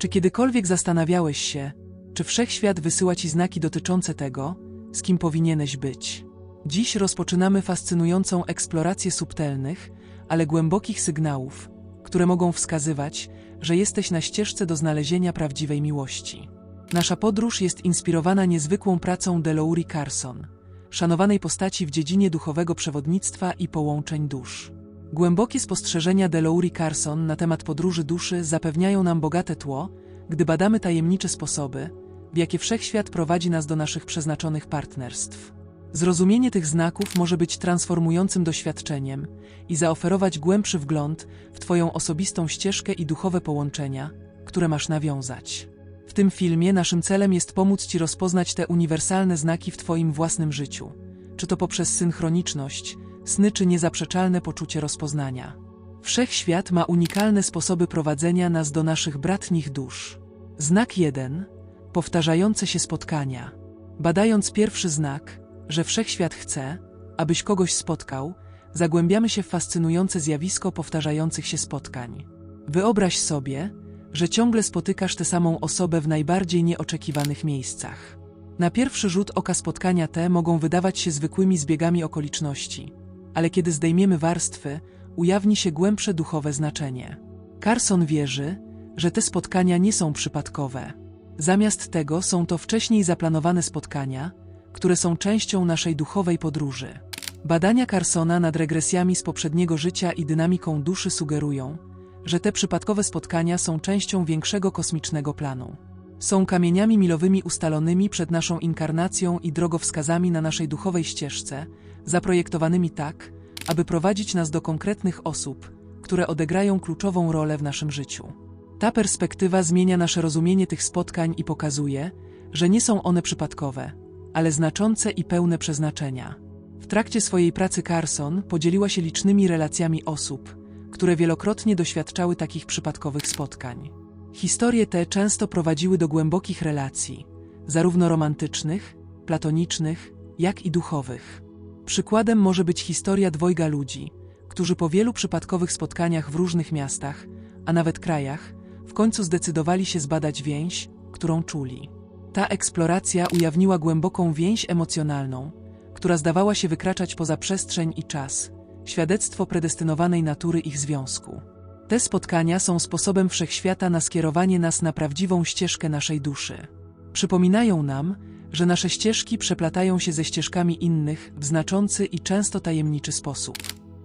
Czy kiedykolwiek zastanawiałeś się, czy wszechświat wysyła ci znaki dotyczące tego, z kim powinieneś być? Dziś rozpoczynamy fascynującą eksplorację subtelnych, ale głębokich sygnałów, które mogą wskazywać, że jesteś na ścieżce do znalezienia prawdziwej miłości. Nasza podróż jest inspirowana niezwykłą pracą Deloury Carson, szanowanej postaci w dziedzinie duchowego przewodnictwa i połączeń dusz. Głębokie spostrzeżenia Deloury Carson na temat podróży duszy zapewniają nam bogate tło, gdy badamy tajemnicze sposoby, w jakie wszechświat prowadzi nas do naszych przeznaczonych partnerstw. Zrozumienie tych znaków może być transformującym doświadczeniem i zaoferować głębszy wgląd w Twoją osobistą ścieżkę i duchowe połączenia, które masz nawiązać. W tym filmie naszym celem jest pomóc Ci rozpoznać te uniwersalne znaki w Twoim własnym życiu, czy to poprzez synchroniczność, sny czy niezaprzeczalne poczucie rozpoznania. Wszechświat ma unikalne sposoby prowadzenia nas do naszych bratnich dusz. Znak 1. Powtarzające się spotkania. Badając pierwszy znak, że wszechświat chce, abyś kogoś spotkał, zagłębiamy się w fascynujące zjawisko powtarzających się spotkań. Wyobraź sobie, że ciągle spotykasz tę samą osobę w najbardziej nieoczekiwanych miejscach. Na pierwszy rzut oka spotkania te mogą wydawać się zwykłymi zbiegami okoliczności, ale kiedy zdejmiemy warstwy, ujawni się głębsze duchowe znaczenie. Carson wierzy, że te spotkania nie są przypadkowe. Zamiast tego są to wcześniej zaplanowane spotkania, które są częścią naszej duchowej podróży. Badania Carsona nad regresjami z poprzedniego życia i dynamiką duszy sugerują, że te przypadkowe spotkania są częścią większego kosmicznego planu. Są kamieniami milowymi ustalonymi przed naszą inkarnacją i drogowskazami na naszej duchowej ścieżce, zaprojektowanymi tak, aby prowadzić nas do konkretnych osób, które odegrają kluczową rolę w naszym życiu. Ta perspektywa zmienia nasze rozumienie tych spotkań i pokazuje, że nie są one przypadkowe, ale znaczące i pełne przeznaczenia. W trakcie swojej pracy Carson podzieliła się licznymi relacjami osób, które wielokrotnie doświadczały takich przypadkowych spotkań. Historie te często prowadziły do głębokich relacji, zarówno romantycznych, platonicznych, jak i duchowych. Przykładem może być historia dwojga ludzi, którzy po wielu przypadkowych spotkaniach w różnych miastach, a nawet krajach, w końcu zdecydowali się zbadać więź, którą czuli. Ta eksploracja ujawniła głęboką więź emocjonalną, która zdawała się wykraczać poza przestrzeń i czas, świadectwo predestynowanej natury ich związku. Te spotkania są sposobem wszechświata na skierowanie nas na prawdziwą ścieżkę naszej duszy. Przypominają nam, że nasze ścieżki przeplatają się ze ścieżkami innych w znaczący i często tajemniczy sposób.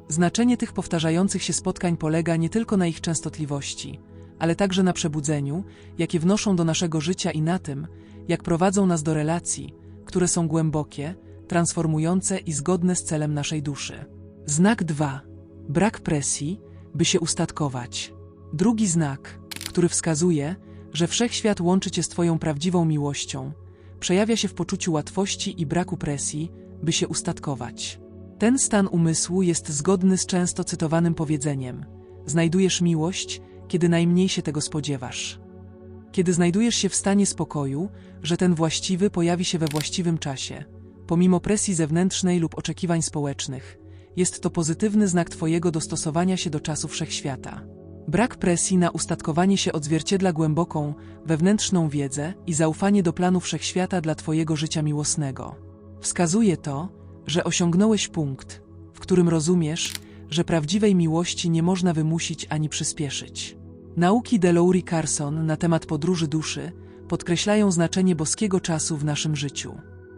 Znaczenie tych powtarzających się spotkań polega nie tylko na ich częstotliwości, ale także na przebudzeniu, jakie wnoszą do naszego życia i na tym, jak prowadzą nas do relacji, które są głębokie, transformujące i zgodne z celem naszej duszy. Znak 2. Brak presji, by się ustatkować. Drugi znak, który wskazuje, że wszechświat łączy cię z Twoją prawdziwą miłością, przejawia się w poczuciu łatwości i braku presji, by się ustatkować. Ten stan umysłu jest zgodny z często cytowanym powiedzeniem: Znajdujesz miłość, kiedy najmniej się tego spodziewasz. Kiedy znajdujesz się w stanie spokoju, że ten właściwy pojawi się we właściwym czasie, pomimo presji zewnętrznej lub oczekiwań społecznych, jest to pozytywny znak Twojego dostosowania się do czasu wszechświata. Brak presji na ustatkowanie się odzwierciedla głęboką, wewnętrzną wiedzę i zaufanie do planu wszechświata dla Twojego życia miłosnego. Wskazuje to, że osiągnąłeś punkt, w którym rozumiesz, że prawdziwej miłości nie można wymusić ani przyspieszyć. Nauki Deloury Carson na temat podróży duszy podkreślają znaczenie boskiego czasu w naszym życiu.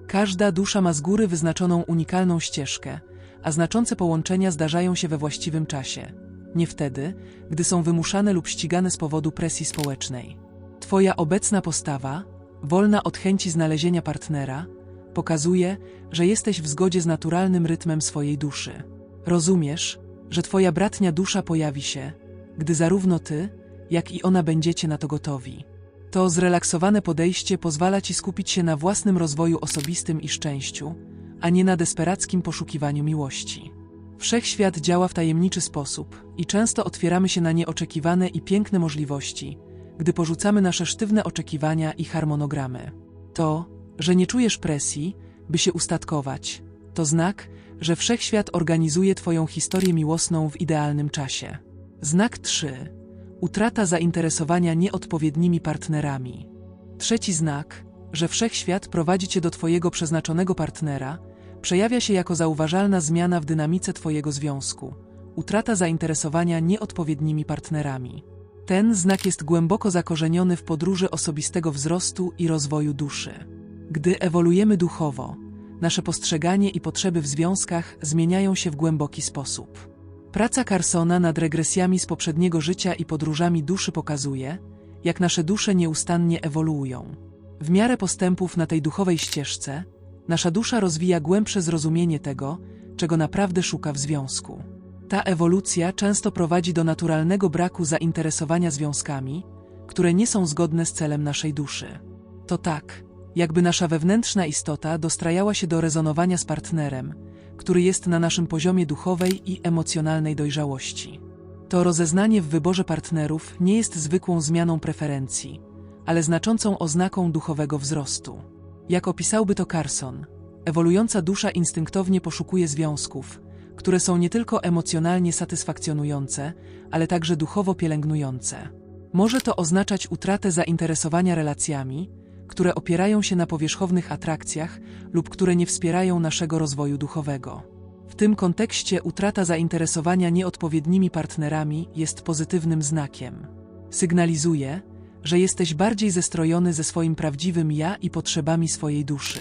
Każda dusza ma z góry wyznaczoną unikalną ścieżkę, a znaczące połączenia zdarzają się we właściwym czasie. Nie wtedy, gdy są wymuszane lub ścigane z powodu presji społecznej. Twoja obecna postawa, wolna od chęci znalezienia partnera, pokazuje, że jesteś w zgodzie z naturalnym rytmem swojej duszy. Rozumiesz, że Twoja bratnia dusza pojawi się, gdy zarówno Ty, jak i ona będziecie na to gotowi. To zrelaksowane podejście pozwala Ci skupić się na własnym rozwoju osobistym i szczęściu, a nie na desperackim poszukiwaniu miłości. Wszechświat działa w tajemniczy sposób i często otwieramy się na nieoczekiwane i piękne możliwości, gdy porzucamy nasze sztywne oczekiwania i harmonogramy. To, że nie czujesz presji, by się ustatkować, to znak, że wszechświat organizuje Twoją historię miłosną w idealnym czasie. Znak 3. Utrata zainteresowania nieodpowiednimi partnerami. Trzeci znak, że wszechświat prowadzi cię do twojego przeznaczonego partnera, przejawia się jako zauważalna zmiana w dynamice twojego związku. Utrata zainteresowania nieodpowiednimi partnerami. Ten znak jest głęboko zakorzeniony w podróży osobistego wzrostu i rozwoju duszy. Gdy ewoluujemy duchowo, nasze postrzeganie i potrzeby w związkach zmieniają się w głęboki sposób. Praca Carsona nad regresjami z poprzedniego życia i podróżami duszy pokazuje, jak nasze dusze nieustannie ewoluują. W miarę postępów na tej duchowej ścieżce, nasza dusza rozwija głębsze zrozumienie tego, czego naprawdę szuka w związku. Ta ewolucja często prowadzi do naturalnego braku zainteresowania związkami, które nie są zgodne z celem naszej duszy. To tak, jakby nasza wewnętrzna istota dostrajała się do rezonowania z partnerem, który jest na naszym poziomie duchowej i emocjonalnej dojrzałości. To rozeznanie w wyborze partnerów nie jest zwykłą zmianą preferencji, ale znaczącą oznaką duchowego wzrostu. Jak opisałby to Carson, ewoluująca dusza instynktownie poszukuje związków, które są nie tylko emocjonalnie satysfakcjonujące, ale także duchowo pielęgnujące. Może to oznaczać utratę zainteresowania relacjami, które opierają się na powierzchownych atrakcjach lub które nie wspierają naszego rozwoju duchowego. W tym kontekście utrata zainteresowania nieodpowiednimi partnerami jest pozytywnym znakiem. Sygnalizuje, że jesteś bardziej zestrojony ze swoim prawdziwym ja i potrzebami swojej duszy.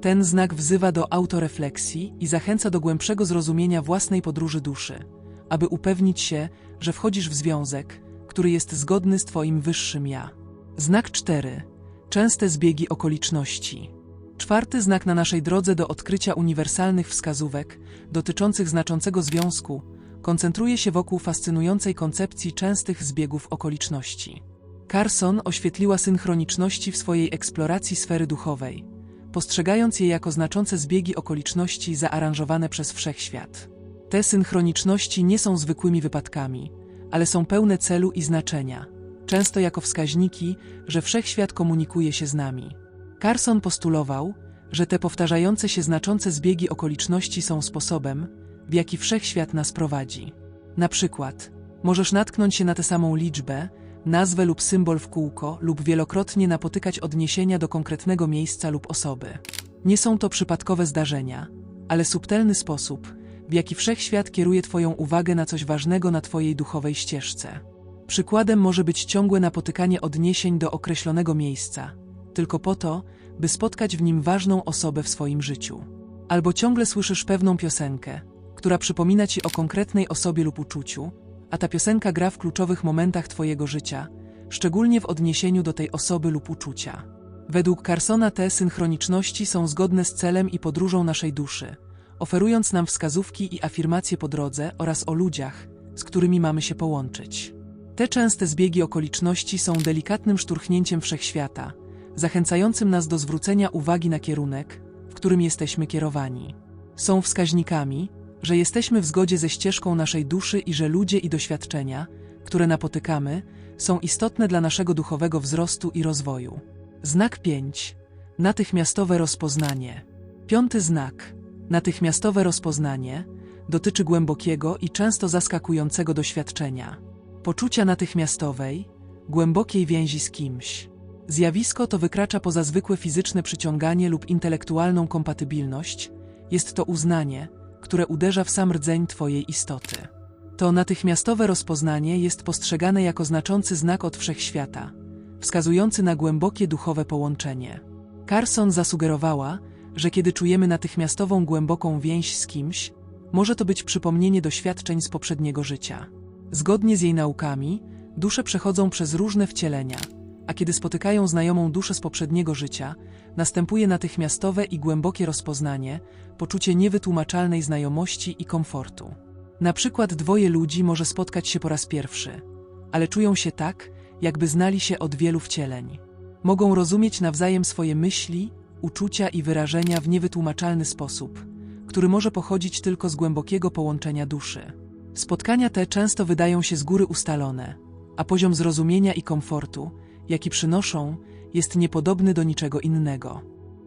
Ten znak wzywa do autorefleksji i zachęca do głębszego zrozumienia własnej podróży duszy, aby upewnić się, że wchodzisz w związek, który jest zgodny z Twoim wyższym ja. Znak 4. Częste zbiegi okoliczności. Czwarty znak na naszej drodze do odkrycia uniwersalnych wskazówek dotyczących znaczącego związku koncentruje się wokół fascynującej koncepcji częstych zbiegów okoliczności. Carson oświetliła synchroniczności w swojej eksploracji sfery duchowej, postrzegając je jako znaczące zbiegi okoliczności zaaranżowane przez wszechświat. Te synchroniczności nie są zwykłymi wypadkami, ale są pełne celu i znaczenia, często jako wskaźniki, że wszechświat komunikuje się z nami. Carson postulował, że te powtarzające się znaczące zbiegi okoliczności są sposobem, w jaki wszechświat nas prowadzi. Na przykład, możesz natknąć się na tę samą liczbę, nazwę lub symbol w kółko lub wielokrotnie napotykać odniesienia do konkretnego miejsca lub osoby. Nie są to przypadkowe zdarzenia, ale subtelny sposób, w jaki wszechświat kieruje Twoją uwagę na coś ważnego na Twojej duchowej ścieżce. Przykładem może być ciągłe napotykanie odniesień do określonego miejsca, tylko po to, by spotkać w nim ważną osobę w swoim życiu. Albo ciągle słyszysz pewną piosenkę, która przypomina Ci o konkretnej osobie lub uczuciu, a ta piosenka gra w kluczowych momentach Twojego życia, szczególnie w odniesieniu do tej osoby lub uczucia. Według Carsona te synchroniczności są zgodne z celem i podróżą naszej duszy, oferując nam wskazówki i afirmacje po drodze oraz o ludziach, z którymi mamy się połączyć. Te częste zbiegi okoliczności są delikatnym szturchnięciem wszechświata, zachęcającym nas do zwrócenia uwagi na kierunek, w którym jesteśmy kierowani. Są wskaźnikami, że jesteśmy w zgodzie ze ścieżką naszej duszy i że ludzie i doświadczenia, które napotykamy, są istotne dla naszego duchowego wzrostu i rozwoju. Znak 5. Natychmiastowe rozpoznanie. Piąty znak. Natychmiastowe rozpoznanie dotyczy głębokiego i często zaskakującego doświadczenia. Poczucia natychmiastowej, głębokiej więzi z kimś. Zjawisko to wykracza poza zwykłe fizyczne przyciąganie lub intelektualną kompatybilność, jest to uznanie, które uderza w sam rdzeń Twojej istoty. To natychmiastowe rozpoznanie jest postrzegane jako znaczący znak od wszechświata, wskazujący na głębokie duchowe połączenie. Carson zasugerowała, że kiedy czujemy natychmiastową głęboką więź z kimś, może to być przypomnienie doświadczeń z poprzedniego życia. Zgodnie z jej naukami, dusze przechodzą przez różne wcielenia, a kiedy spotykają znajomą duszę z poprzedniego życia, następuje natychmiastowe i głębokie rozpoznanie, poczucie niewytłumaczalnej znajomości i komfortu. Na przykład dwoje ludzi może spotkać się po raz pierwszy, ale czują się tak, jakby znali się od wielu wcieleń. Mogą rozumieć nawzajem swoje myśli, uczucia i wyrażenia w niewytłumaczalny sposób, który może pochodzić tylko z głębokiego połączenia duszy. Spotkania te często wydają się z góry ustalone, a poziom zrozumienia i komfortu, jaki przynoszą, jest niepodobny do niczego innego.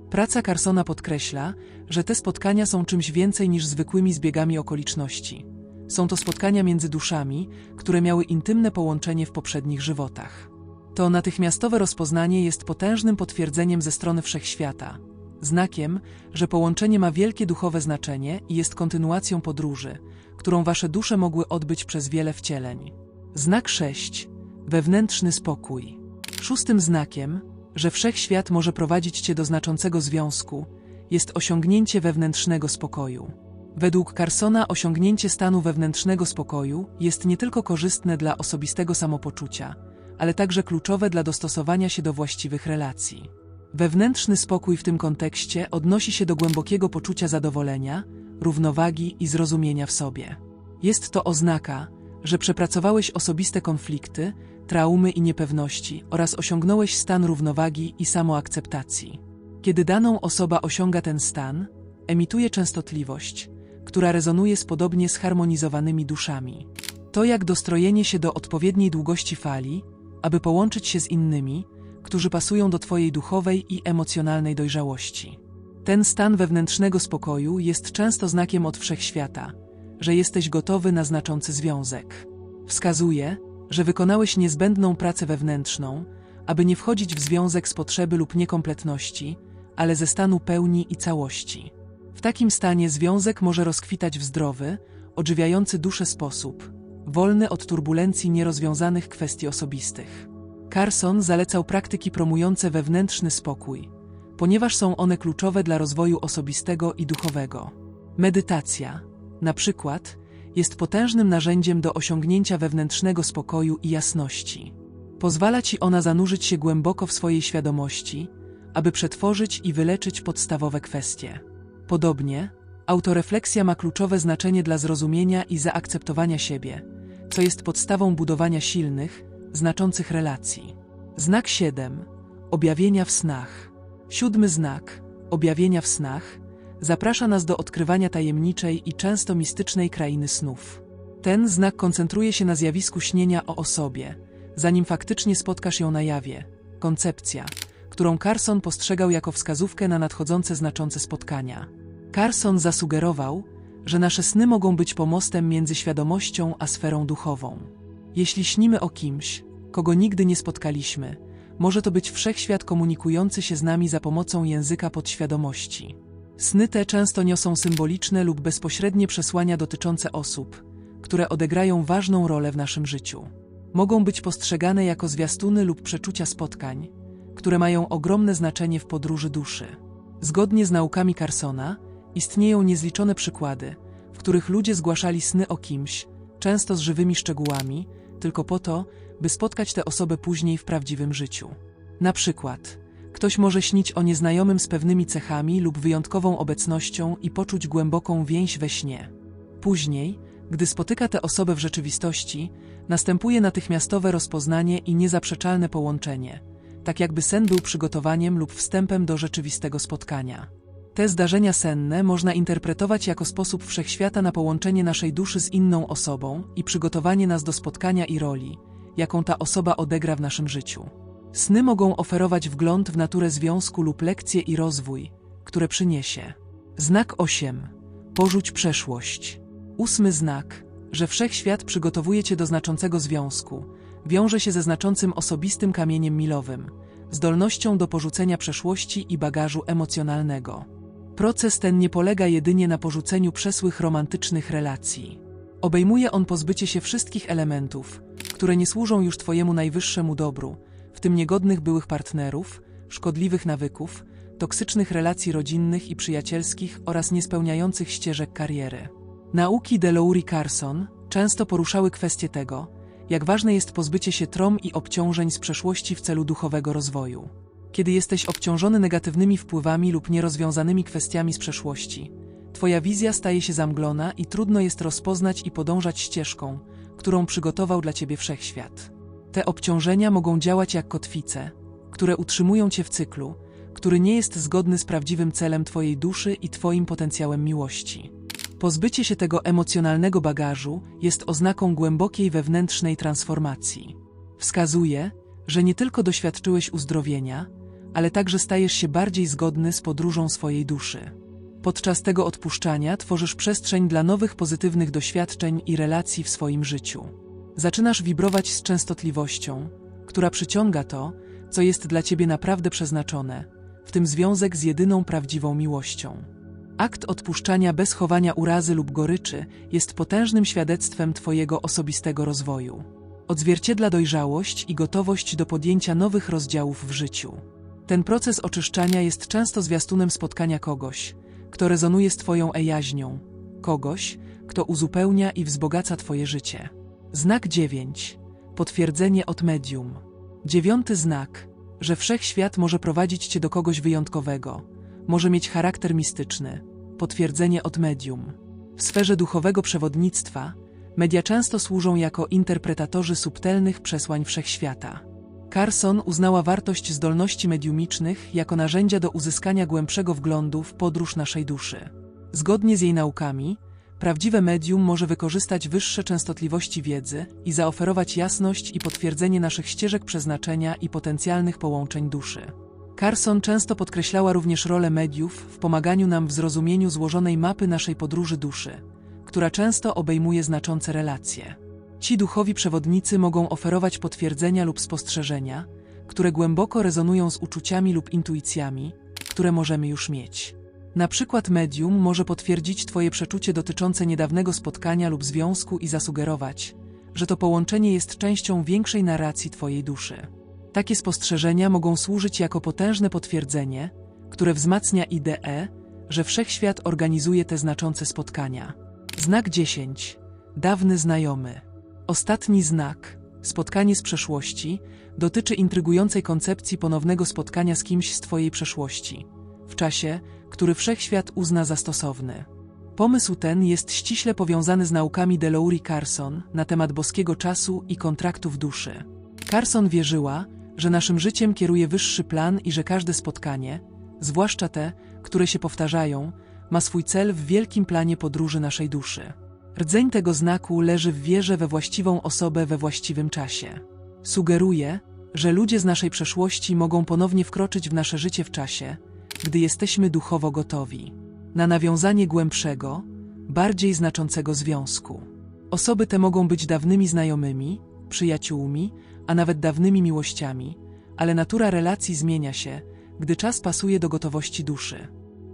Praca Carsona podkreśla, że te spotkania są czymś więcej niż zwykłymi zbiegami okoliczności, Są to spotkania między duszami, które miały intymne połączenie w poprzednich żywotach. To natychmiastowe rozpoznanie jest potężnym potwierdzeniem ze strony wszechświata, znakiem, że połączenie ma wielkie duchowe znaczenie i jest kontynuacją podróży, którą wasze dusze mogły odbyć przez wiele wcieleń. Znak 6. Wewnętrzny spokój. Szóstym znakiem, że wszechświat może prowadzić cię do znaczącego związku, jest osiągnięcie wewnętrznego spokoju. Według Carsona osiągnięcie stanu wewnętrznego spokoju jest nie tylko korzystne dla osobistego samopoczucia, ale także kluczowe dla dostosowania się do właściwych relacji. Wewnętrzny spokój w tym kontekście odnosi się do głębokiego poczucia zadowolenia, równowagi i zrozumienia w sobie. Jest to oznaka, że przepracowałeś osobiste konflikty, traumy i niepewności oraz osiągnąłeś stan równowagi i samoakceptacji. Kiedy daną osoba osiąga ten stan, emituje częstotliwość, która rezonuje z podobnie zharmonizowanymi duszami. To jak dostrojenie się do odpowiedniej długości fali, aby połączyć się z innymi, którzy pasują do Twojej duchowej i emocjonalnej dojrzałości. Ten stan wewnętrznego spokoju jest często znakiem od wszechświata, że jesteś gotowy na znaczący związek. Wskazuje, że wykonałeś niezbędną pracę wewnętrzną, aby nie wchodzić w związek z potrzeby lub niekompletności, ale ze stanu pełni i całości. W takim stanie związek może rozkwitać w zdrowy, odżywiający duszę sposób, wolny od turbulencji nierozwiązanych kwestii osobistych. Carson zalecał praktyki promujące wewnętrzny spokój, ponieważ są one kluczowe dla rozwoju osobistego i duchowego. Medytacja, na przykład, jest potężnym narzędziem do osiągnięcia wewnętrznego spokoju i jasności. Pozwala ci ona zanurzyć się głęboko w swojej świadomości, aby przetworzyć i wyleczyć podstawowe kwestie. Podobnie, autorefleksja ma kluczowe znaczenie dla zrozumienia i zaakceptowania siebie, co jest podstawą budowania silnych, znaczących relacji. Znak 7. Objawienia w snach. Siódmy znak, objawienia w snach, zaprasza nas do odkrywania tajemniczej i często mistycznej krainy snów. Ten znak koncentruje się na zjawisku śnienia o osobie, zanim faktycznie spotkasz ją na jawie. Koncepcja, którą Carson postrzegał jako wskazówkę na nadchodzące znaczące spotkania. Carson zasugerował, że nasze sny mogą być pomostem między świadomością a sferą duchową. Jeśli śnimy o kimś, kogo nigdy nie spotkaliśmy, może to być wszechświat komunikujący się z nami za pomocą języka podświadomości. Sny te często niosą symboliczne lub bezpośrednie przesłania dotyczące osób, które odegrają ważną rolę w naszym życiu. Mogą być postrzegane jako zwiastuny lub przeczucia spotkań, które mają ogromne znaczenie w podróży duszy. Zgodnie z naukami Carsona, istnieją niezliczone przykłady, w których ludzie zgłaszali sny o kimś, często z żywymi szczegółami, tylko po to, by spotkać tę osobę później w prawdziwym życiu. Na przykład, ktoś może śnić o nieznajomym z pewnymi cechami lub wyjątkową obecnością i poczuć głęboką więź we śnie. Później, gdy spotyka tę osobę w rzeczywistości, następuje natychmiastowe rozpoznanie i niezaprzeczalne połączenie, tak jakby sen był przygotowaniem lub wstępem do rzeczywistego spotkania. Te zdarzenia senne można interpretować jako sposób wszechświata na połączenie naszej duszy z inną osobą i przygotowanie nas do spotkania i roli, jaką ta osoba odegra w naszym życiu. Sny mogą oferować wgląd w naturę związku lub lekcje i rozwój, które przyniesie. Znak 8. Porzuć przeszłość. Ósmy znak, że wszechświat przygotowuje cię do znaczącego związku, wiąże się ze znaczącym osobistym kamieniem milowym, zdolnością do porzucenia przeszłości i bagażu emocjonalnego. Proces ten nie polega jedynie na porzuceniu przesłych romantycznych relacji. Obejmuje on pozbycie się wszystkich elementów, które nie służą już Twojemu najwyższemu dobru, w tym niegodnych byłych partnerów, szkodliwych nawyków, toksycznych relacji rodzinnych i przyjacielskich oraz niespełniających ścieżek kariery. Nauki Deloury Carson często poruszały kwestię tego, jak ważne jest pozbycie się trom i obciążeń z przeszłości w celu duchowego rozwoju. Kiedy jesteś obciążony negatywnymi wpływami lub nierozwiązanymi kwestiami z przeszłości, Twoja wizja staje się zamglona i trudno jest rozpoznać i podążać ścieżką, którą przygotował dla Ciebie wszechświat. Te obciążenia mogą działać jak kotwice, które utrzymują Cię w cyklu, który nie jest zgodny z prawdziwym celem Twojej duszy i Twoim potencjałem miłości. Pozbycie się tego emocjonalnego bagażu jest oznaką głębokiej wewnętrznej transformacji. Wskazuje, że nie tylko doświadczyłeś uzdrowienia, ale także stajesz się bardziej zgodny z podróżą swojej duszy. Podczas tego odpuszczania tworzysz przestrzeń dla nowych pozytywnych doświadczeń i relacji w swoim życiu. Zaczynasz wibrować z częstotliwością, która przyciąga to, co jest dla ciebie naprawdę przeznaczone, w tym związek z jedyną prawdziwą miłością. Akt odpuszczania bez chowania urazy lub goryczy jest potężnym świadectwem Twojego osobistego rozwoju. Odzwierciedla dojrzałość i gotowość do podjęcia nowych rozdziałów w życiu. Ten proces oczyszczania jest często zwiastunem spotkania kogoś, kto rezonuje z Twoją ejaźnią, kogoś, kto uzupełnia i wzbogaca Twoje życie. Znak 9. Potwierdzenie od medium. Dziewiąty znak, że wszechświat może prowadzić Cię do kogoś wyjątkowego, może mieć charakter mistyczny. Potwierdzenie od medium. W sferze duchowego przewodnictwa media często służą jako interpretatorzy subtelnych przesłań wszechświata. Carson uznała wartość zdolności mediumicznych jako narzędzia do uzyskania głębszego wglądu w podróż naszej duszy. Zgodnie z jej naukami, prawdziwe medium może wykorzystać wyższe częstotliwości wiedzy i zaoferować jasność i potwierdzenie naszych ścieżek przeznaczenia i potencjalnych połączeń duszy. Carson często podkreślała również rolę mediów w pomaganiu nam w zrozumieniu złożonej mapy naszej podróży duszy, która często obejmuje znaczące relacje. Ci duchowi przewodnicy mogą oferować potwierdzenia lub spostrzeżenia, które głęboko rezonują z uczuciami lub intuicjami, które możemy już mieć. Na przykład medium może potwierdzić Twoje przeczucie dotyczące niedawnego spotkania lub związku i zasugerować, że to połączenie jest częścią większej narracji Twojej duszy. Takie spostrzeżenia mogą służyć jako potężne potwierdzenie, które wzmacnia ideę, że wszechświat organizuje te znaczące spotkania. Znak 10. Dawny znajomy. Ostatni znak, spotkanie z przeszłości, dotyczy intrygującej koncepcji ponownego spotkania z kimś z Twojej przeszłości, w czasie, który wszechświat uzna za stosowny. Pomysł ten jest ściśle powiązany z naukami Delaury Carson na temat boskiego czasu i kontraktów duszy. Carson wierzyła, że naszym życiem kieruje wyższy plan i że każde spotkanie, zwłaszcza te, które się powtarzają, ma swój cel w wielkim planie podróży naszej duszy. Rdzeń tego znaku leży w wierze we właściwą osobę we właściwym czasie. Sugeruje, że ludzie z naszej przeszłości mogą ponownie wkroczyć w nasze życie w czasie, gdy jesteśmy duchowo gotowi na nawiązanie głębszego, bardziej znaczącego związku. Osoby te mogą być dawnymi znajomymi, przyjaciółmi, a nawet dawnymi miłościami, ale natura relacji zmienia się, gdy czas pasuje do gotowości duszy.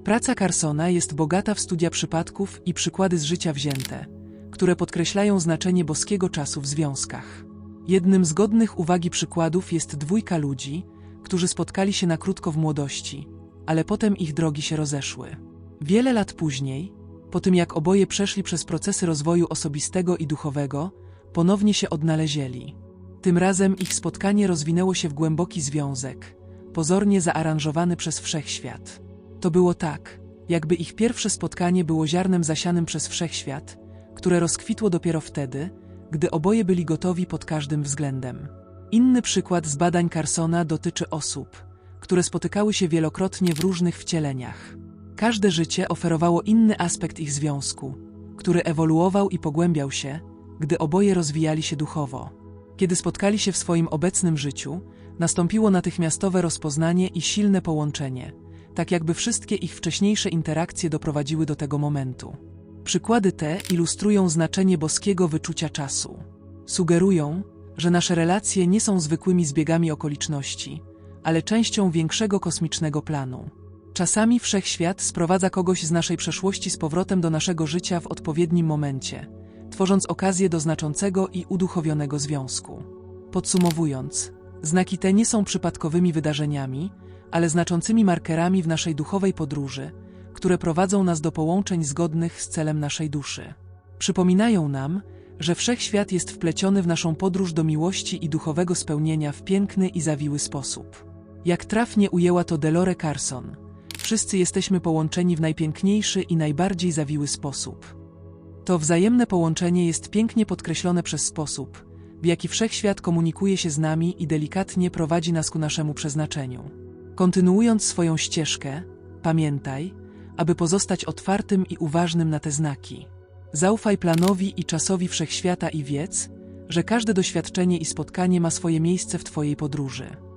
Praca Carsona jest bogata w studia przypadków i przykłady z życia wzięte, które podkreślają znaczenie boskiego czasu w związkach. Jednym z godnych uwagi przykładów jest dwójka ludzi, którzy spotkali się na krótko w młodości, ale potem ich drogi się rozeszły. Wiele lat później, po tym jak oboje przeszli przez procesy rozwoju osobistego i duchowego, ponownie się odnalezieli. Tym razem ich spotkanie rozwinęło się w głęboki związek, pozornie zaaranżowany przez wszechświat. To było tak, jakby ich pierwsze spotkanie było ziarnem zasianym przez wszechświat, które rozkwitło dopiero wtedy, gdy oboje byli gotowi pod każdym względem. Inny przykład z badań Carsona dotyczy osób, które spotykały się wielokrotnie w różnych wcieleniach. Każde życie oferowało inny aspekt ich związku, który ewoluował i pogłębiał się, gdy oboje rozwijali się duchowo. Kiedy spotkali się w swoim obecnym życiu, nastąpiło natychmiastowe rozpoznanie i silne połączenie, tak jakby wszystkie ich wcześniejsze interakcje doprowadziły do tego momentu. Przykłady te ilustrują znaczenie boskiego wyczucia czasu. Sugerują, że nasze relacje nie są zwykłymi zbiegami okoliczności, ale częścią większego kosmicznego planu. Czasami wszechświat sprowadza kogoś z naszej przeszłości z powrotem do naszego życia w odpowiednim momencie – tworząc okazję do znaczącego i uduchowionego związku. Podsumowując, znaki te nie są przypadkowymi wydarzeniami, ale znaczącymi markerami w naszej duchowej podróży, które prowadzą nas do połączeń zgodnych z celem naszej duszy. Przypominają nam, że wszechświat jest wpleciony w naszą podróż do miłości i duchowego spełnienia w piękny i zawiły sposób. Jak trafnie ujęła to Delore Carson, wszyscy jesteśmy połączeni w najpiękniejszy i najbardziej zawiły sposób. To wzajemne połączenie jest pięknie podkreślone przez sposób, w jaki wszechświat komunikuje się z nami i delikatnie prowadzi nas ku naszemu przeznaczeniu. Kontynuując swoją ścieżkę, pamiętaj, aby pozostać otwartym i uważnym na te znaki. Zaufaj planowi i czasowi wszechświata i wiedz, że każde doświadczenie i spotkanie ma swoje miejsce w Twojej podróży.